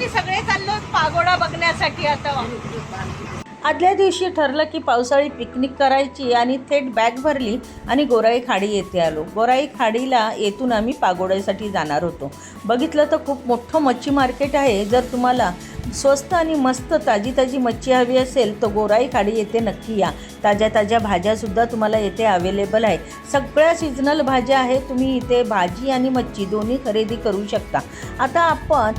आम्ही सगळे चाललो पागोडा बघण्यासाठी आता. आदल्या दिवशी ठरलं की पावसाळी पिकनिक करायची आणि थेट बॅग भरली आणि गोराई खाडी येथे आलो. गोराई खाडीला येथून आम्ही पागोड्यासाठी जाणार होतो. बघितलं तर खूप मोठं मच्छी मार्केट आहे. जर तुम्हाला स्वस्त आणि मस्त ताजी ताजी मच्छी हवी असेल तर गोराई खाडी येथे नक्की या. ताज्या ताज्या भाज्यासुद्धा तुम्हाला येथे अवेलेबल आहे. सगळ्या सीझनल भाज्या आहेत. तुम्ही इथे भाजी आणि मच्छी दोन्ही खरेदी करू शकता. आता आपण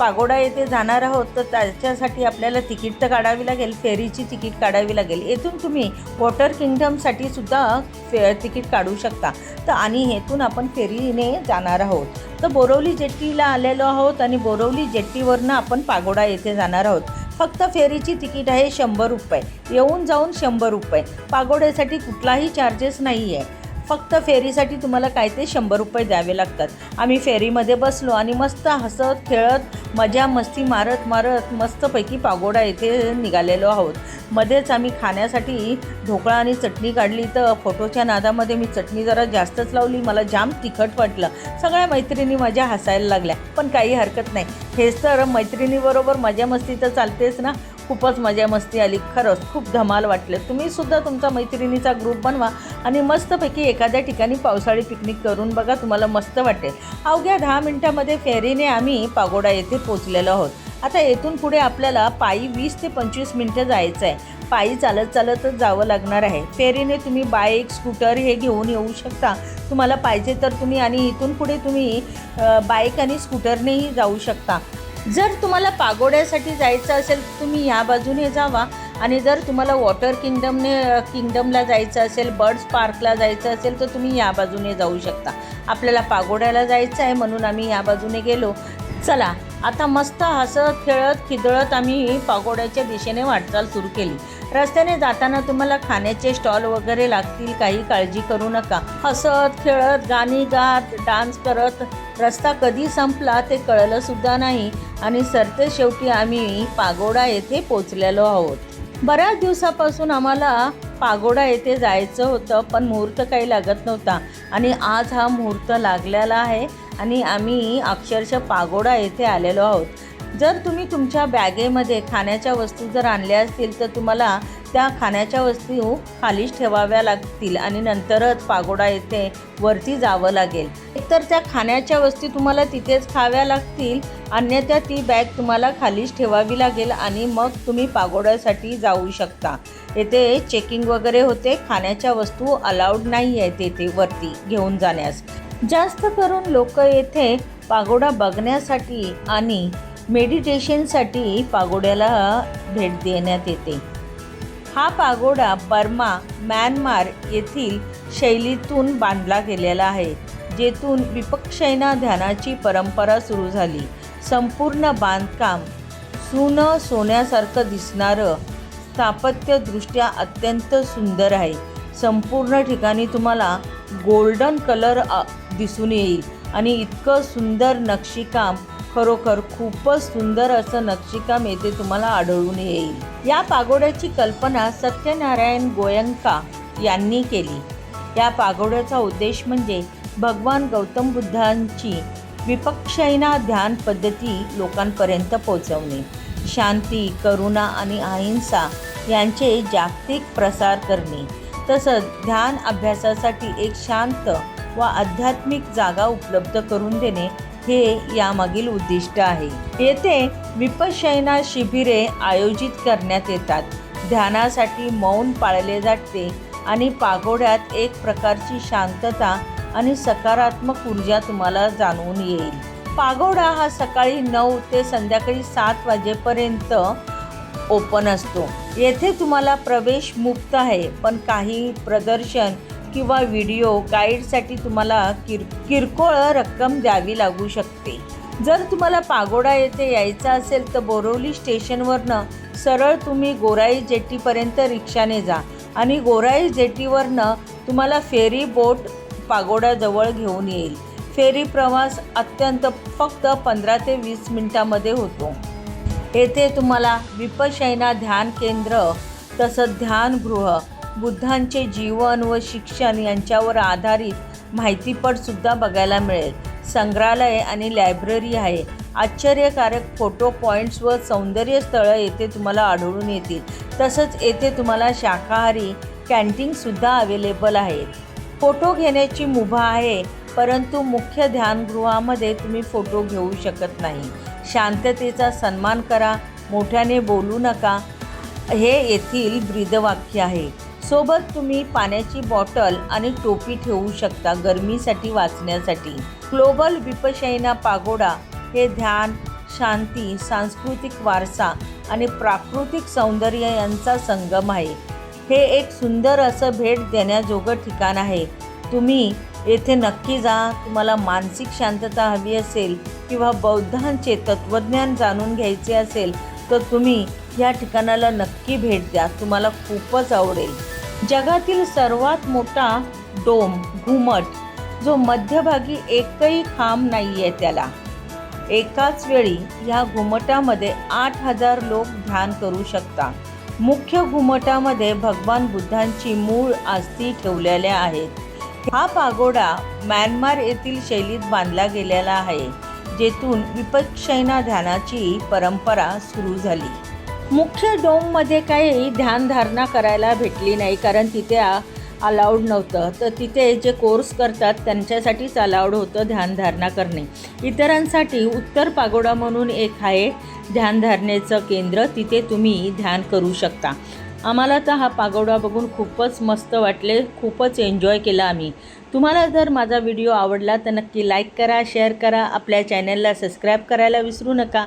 पागोडा येथे जाणार आहोत तर त्याच्यासाठी आपल्याला तिकीट तर काढावी लागेल फेरीची तिकीट काढावी लागेल. येथून तुम्ही वॉटर किंगडमसाठी सुद्धा फे तिकीट काढू शकता. तर आणि हेतून आपण फेरीने जाणार आहोत. तर बोरवली जेट्टीला आलेलो आहोत आणि बोरवली जेट्टीवरनं आपण पागोडा येथे जाणार आहोत. फक्त फेरीची तिकीट आहे शंभर रुपये. येऊन जाऊन शंभर रुपये. पागोड्यासाठी कुठलाही चार्जेस नाही आहे फक्त फेरीसाठी तुम्हाला काय ते शंभर रुपये द्यावे लागतात. आम्ही फेरीमध्ये बसलो आणि मस्त हसत खेळत मजा मस्ती मारत मारत मस्तपैकी पागोडा येथे निघालेलो आहोत. मध्येच आम्ही खाण्यासाठी ढोकळा आणि चटणी काढली तर फोटोच्या नादामध्ये मी चटणी जरा जास्तच लावली. मला जाम तिखट वाटलं. सगळ्या मैत्रिणी माझ्या हसायला लागल्या. पण काही हरकत नाही. हेच तर मैत्रिणीबरोबर मजा मस्ती तर चालतेच ना. खूपच मजा मस्ती आली. खरंच खूप धमाल वाटले. तुम्हीसुद्धा तुमचा मैत्रिणीचा ग्रुप बनवा आणि मस्तपैकी एखाद्या ठिकाणी पावसाळी पिकनिक करून बघा तुम्हाला मस्त वाटेल. अवघ्या दहा मिनटामध्ये फेरीने आम्ही पागोडा येथे पोचलेलो आहोत. आता येथून पुढे आपल्याला पायी वीस ते पंचवीस मिनटं जायचं आहे. पायी चालत चालतच जावं लागणार आहे. फेरीने तुम्ही बाईक स्कूटर हे घेऊन येऊ शकता. तुम्हाला पाहिजे तर तुम्ही आणि इथून पुढे तुम्ही बाईक आणि स्कूटरनेही जाऊ शकता. जर तुम्हाला पागोड्यासाठी जायचं असेल तर तुम्ही ह्या बाजूने जावा. आणि जर तुम्हाला वॉटर किंगडमने किंगडमला जायचं असेल बर्ड्स पार्कला जायचं असेल तर तुम्ही या बाजूने जाऊ शकता. आपल्याला पागोड्याला जायचं आहे म्हणून आम्ही या बाजूने गेलो. चला आता मस्त हसत खेळत खिदळत आम्ही पागोड्याच्या दिशेने वाटचाल सुरू केली. रस्त्याने जाताना तुम्हाला खाण्याचे स्टॉल वगैरे लागतील काही काळजी करू नका. हसत खेळत गाणी गात डान्स करत रस्ता कधी संपला ते कळलं सुद्धा नाही. आणि सरते शेवटी आम्ही पागोडा येथे पोचलेलो आहोत. बऱ्याच दिवसापासून आम्हाला पागोडा येथे जायचं होतं पण मुहूर्त काही लागत नव्हता. आणि आज हा मुहूर्त लागलेला आहे आणि आम्ही अक्षरशः पागोडा येथे आलेलो आहोत. जर तुम्ही तुमच्या बॅगेमध्ये खाण्याच्या वस्तू जर आणल्या असतील तर तुम्हाला त्या खाण्याच्या वस्तू खालीच ठेवाव्या लागतील आणि नंतरच पागोडा येथे वरती जावं लागेल. एकतर त्या खाण्याच्या वस्तू तुम्हाला तिथेच खाव्या लागतील अन्यथा ती बॅग तुम्हाला खालीच ठेवावी लागेल आणि मग तुम्ही पागोड्यासाठी जाऊ शकता. येथे चेकिंग वगैरे होते खाण्याच्या वस्तू अलाउड नाही आहेत तेथे वरती घेऊन जाण्यास. जास्त करून लोक येथे पागोडा बघण्यासाठी आणि मेडिटेशनसाठी पागोड्याला भेट देण्यात येते. हा पागोडा बर्मा म्यानमार येथील शैलीतून बांधला गेलेला आहे जेथून विपक्षैना ध्यानाची परंपरा सुरू झाली. संपूर्ण बांधकाम सुनं सोन्यासारखं दिसणारं स्थापत्यदृष्ट्या अत्यंत सुंदर आहे. संपूर्ण ठिकाणी तुम्हाला गोल्डन कलर दिसून येईल आणि इतकं सुंदर नक्षीकाम खरोखर खूपच सुंदर असं नक्षीकाम येथे तुम्हाला आढळून येईल. या पागोड्याची कल्पना सत्यनारायण गोयंका यांनी केली. या पागोड्याचा उद्देश म्हणजे भगवान गौतम बुद्धांची विपक्षैना ध्यान पद्धती लोकांपर्यंत पोहोचवणे. शांती करुणा आणि अहिंसा यांचे जागतिक प्रसार करणे. तसंच ध्यान अभ्यासासाठी एक शांत व आध्यात्मिक जागा उपलब्ध करून देणे हे यामागील उद्दिष्ट आहे. येथे विपशयना शिबिरे आयोजित करण्यात येतात. ध्यानासाठी मौन पाळले जाते आणि पागोड्यात एक प्रकारची शांतता आणि सकारात्मक ऊर्जा तुम्हाला जाणवून येईल. पागोडा हा सकाळी नऊ ते संध्याकाळी सात वाजेपर्यंत ओपन असतो. येथे तुम्हाला प्रवेश मुक्त आहे पण काही प्रदर्शन किंवा व्हिडिओ गाईडसाठी तुम्हाला किर किरकोळ रक्कम द्यावी लागू शकते. जर तुम्हाला पागोडा येथे यायचं असेल तर बोरवली स्टेशनवरनं सरळ तुम्ही गोराई जेटीपर्यंत रिक्षाने जा आणि गोराई जेटीवरनं तुम्हाला फेरी बोट पागोडाजवळ घेऊन येईल. फेरी प्रवास अत्यंत फक्त पंधरा ते वीस मिनटामध्ये होतो. येथे तुम्हाला विपशयना ध्यान केंद्र तसंच ध्यानगृह बुद्धांचे जीवन व शिक्षण यांच्यावर आधारित माहितीपटसुद्धा बघायला मिळेल. संग्रहालय आणि लायब्ररी आहे. आश्चर्यकारक फोटो पॉईंट्स व सौंदर्य स्थळं येथे तुम्हाला आढळून येतील. तसंच येथे तुम्हाला शाकाहारी कॅन्टीनसुद्धा अवेलेबल आहेत. फोटो घेण्याची मुभा आहे परंतु मुख्य ध्यानगृहामध्ये तुम्ही फोटो घेऊ शकत नाही. शांततेचा सन्मान करा मोठ्याने बोलू नका. हे येथील ब्रीदवाक्य आहे. सोबत तुम्ही पाण्याची बॉटल आणि टोपी ठेवू शकता गरमीसाठी वाचण्यासाठी. ग्लोबल विपशयना पागोडा हे ध्यान शांती सांस्कृतिक वारसा आणि प्राकृतिक सौंदर्य यांचा संगम आहे. हे एक सुंदर असं भेट देण्याजोगं ठिकाण आहे. तुम्ही येथे नक्की जा तुम्हाला मानसिक शांतता हवी असेल किंवा बौद्धांचे तत्त्वज्ञान जाणून घ्यायचे असेल तर तुम्ही या ठिकाणाला नक्की भेट द्या. तुम्हाला खूपच आवडेल. जगातील सर्वात मोठा डोम घुमट जो मध्यभागी एकही खांब नाही आहे त्याला. एकाच वेळी ह्या घुमटामध्ये आठ हजार लोक ध्यान करू शकता मुख्य घुमटामध्ये भगवान बुद्धांची मूळ आस्ती ठेवलेल्या आहेत. हा पागोडा म्यानमार येथील शैलीत बांधला गेलेला आहे जेथून विपक्षैना ध्यानाची परंपरा सुरू झाली. मुख्य डोममध्ये काही ध्यानधारणा करायला भेटली नाही कारण तिथे अलाउड नव्हतं. तर तिथे जे कोर्स करतात त्यांच्यासाठीच अलाउड होतं ध्यानधारणा करणे. इतरांसाठी उत्तर पागोडा म्हणून एक आहे ध्यानधारणेचं केंद्र. तिथे तुम्ही ध्यान करू शकता. आम्हाला तर हा पागोडा बघून खूपच मस्त वाटले खूपच एन्जॉय केला आम्ही. तुम्हाला जर माझा व्हिडिओ आवडला तर नक्की लाईक करा शेअर करा. आपल्या चॅनलला सबस्क्राईब करायला विसरू नका.